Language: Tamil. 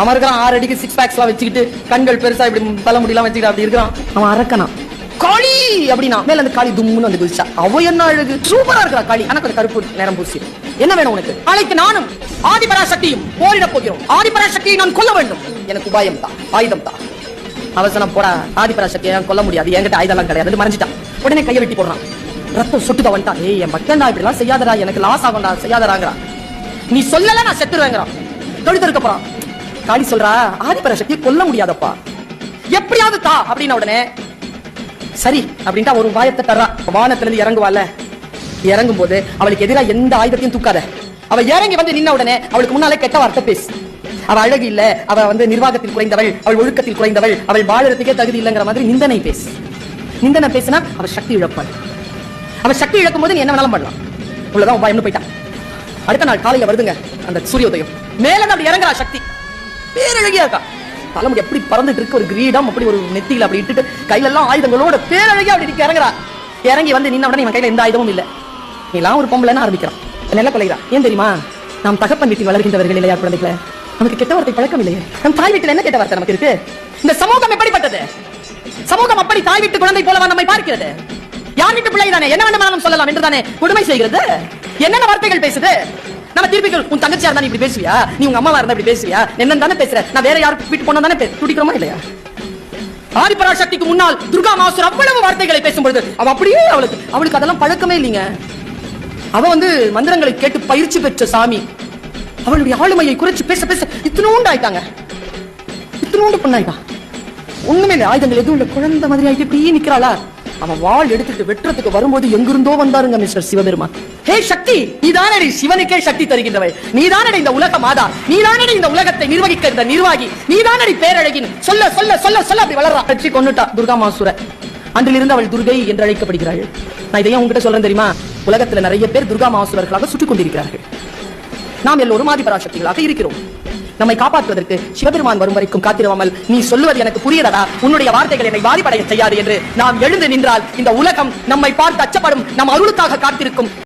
அவன் இருக்கிறான் ஆறு அடிக்கு சிக்ஸ் பேக்ஸ் எல்லாம் வச்சுக்கிட்டு கண்கள் பெருசா இப்படி தலை முடியெல்லாம் வச்சுக்கிட்டு அப்படி இருக்கிறான். அவன் அரக்கனான் காளி அப்படின்னா மேல அந்த காளி தும்முன்னு வந்து குதிச்சா. அவ என்ன அழகு? சூப்பரா இருக்கிறா காளி. ஆனா கொஞ்சம் கருப்பு நேரம் பூசி. என்ன வேணும் உனக்கு? நாளைக்கு நானும் ஆதிபராசக்தியும் போரிட போகிறோம். ஆதிபராசக்தியை நான் கொல்ல வேண்டும். எனக்கு உபாயம் தான் ஆயுதம் தான் அவசரம் போடா. ஆதிபராசக்தியை நான் கொல்ல முடியாது. என்கிட்ட ஆயுதம்லாம் கிடையாது. மறைஞ்சிட்டான். உடனே கையை வெட்டி போடுறான். ரத்தம் சொட்டுத வந்துட்டான் ஏய் என் பக்கண்டா இப்படிலாம் செய்யாதடா. எனக்கு லாஸ் ஆகும்டா. செய்யாதடாங்கிறான். நீ சொல்லல நான் செத்துருவேங்கிறான். கழுத்து இருக்க போறான் காளி சொல்றா? ஆதிபராசக்தியை கொல்ல முடியாதப்பா. எப்படியாவது தா அப்படின்ன உடனே சரி அப்படின்ட்டு ஒரு வாயத்தை தர்றா. வானத்துல இருந்து இறங்குவால இறங்கும் போது அவளுக்கு எதிரா எந்த ஆயுதத்தையும் தூக்காத. அவ இறங்கி வந்து நின்ன உடனே அவளுக்கு முன்னாலே கெட்ட வார்த்தை பேசு. அவ அழகு இல்ல அவ வந்து நிர்வாகத்தில் குறைந்தவள் அவள் ஒழுக்கத்தில் குறைந்தவள் அவள் வாழறதுக்கே தகுதி இல்லைங்கிற மாதிரி நிந்தனை பேசு. நிந்தனை பேசினா அவ சக்தி இழப்பாள். அவ சக்தி இழக்கும் போது நீ என்ன வேணாலும் பண்ணலாம். இவ்வளவுதான் உபாயம்னு போயிட்டான். அடுத்த நாள் காலையில வருதுங்க அந்த சூரிய உதயம் மேல அப்படி இறங்குறா சக்தி. பேரழகியா இருக்கா தலைமுடி எப்படி பறந்துட்டு இருக்கு ஒரு கிரீடம் அப்படி ஒரு நெத்தியில் அப்படி இட்டுட்டு கையில எல்லாம் ஆயுதங்களோட பேரழகியா அப்படி நிக்க இறங்குறா. இறங்கி வந்து நின்ன உடனே இவன் கையில எந்த ஆயுதமும் இல்ல. நீலாம் ஒரு பொம்பளைன்னு ஆரம்பிக்கிறான். நல்லா கொலைகிறா ஏன் தெரியுமா? நாம் தகப்பன் வீட்டில் வளர்கின்றவர்கள் இல்லையா குழந்தைகளை? நமக்கு கெட்ட வார்த்தை பழக்கம் இல்லையே. நம் தாய் வீட்டில் என்ன கெட்ட வார்த்தை நமக்கு இருக்கு? இந்த சமூகம் எப்படிப்பட்டது? சமூகம் அப்படி தாய் வீட்டு குழந்தை போலவா நம்மை பார்க்கிறது? யார் வீட்டு பிள்ளை தானே என்ன வேண்டுமானாலும் சொல்லலாம் என்று தானே கொடுமை செய்கிறது? என்னென்ன வார்த்தைகள் பேசுது? நம்ம திருப்பி உன் தங்கச்சியா இருந்தா இப்படி பேசுவியா? நீ உங்க அம்மாவா இருந்தா இப்படி பேசுவியா? என்ன தானே பேசுற? நான் வேற யாரும் வீட்டு போனா தானே துடிக்கிறோமா இல்லையா? ஆதிபராசக்திக்கு முன்னால் துர்கா மாசூர் அவ்வளவு வார்த்தைகளை பேசும்பொழுது அவ அப்படியே அவளுக்கு அவளுக்கு அதெல்லாம் பழக்கமே இல்லைங்க. அவ வந்து மந்திரங்களை கேட்டு பயிற்சி பெற்ற சாமி. அவளுடைய ஆளுமையை குறைச்சு பேச பேச இத்தனோண்டு ஆயிட்டாங்க. இத்தனோண்டு பொண்ணாயிட்டா. ஒண்ணுமே இல்லை ஆயுதங்கள் எதுவும் இல்ல குழந்தை மாதிரி ஆயிட்டு இப்படியே நிக்கிறாளா? அவன் வாள் எடுத்துட்டு வெட்டுறதுக்கு வரும்போது எங்கிருந்தோ வந்தாருங்க மிஸ்டர் சிவபெருமான். ஹே சக்தி! நீதானடி சிவனுக்கே சக்தி தருகின்றவை நீதானடி இந்த உலக மாதா. நீதானடி இந்த உலகத்தை நிர்வகிக்க இந்த நிர்வாகி. நீதானடி பேரழகின். சொல்ல சொல்ல சொல்ல சொல்ல அப்படி வளர்றா. வெற்றி கொண்டுட்டா துர்கா மாசுர. அன்றிலிருந்து அவள் துர்கை என்று அழைக்கப்படுகிறாள். நான் இதையும் உங்ககிட்ட சொல்றேன் தெரியுமா? உலகத்துல நிறைய பேர் துர்கா மாசுரர்களாக சுட்டுக் கொண்டிருக்கிறார்கள். நாம் எல்லோரும் ஆதிபராசக்திகளாக இருக்கிறோம். நம்மை காப்பாற்றுவதற்கு சிவபெருமான் வரும் வரைக்கும் காத்திருவாமல் நீ சொல்லுவது எனக்கு புரியறதா உன்னுடைய வார்த்தைகள் என்னை பாதிப்படைய செய்யாது என்று நாம் எழுந்து நின்றால் இந்த உலகம் நம்மை பார்த்து அச்சப்படும் நம் அருளுக்காக காத்திருக்கும்.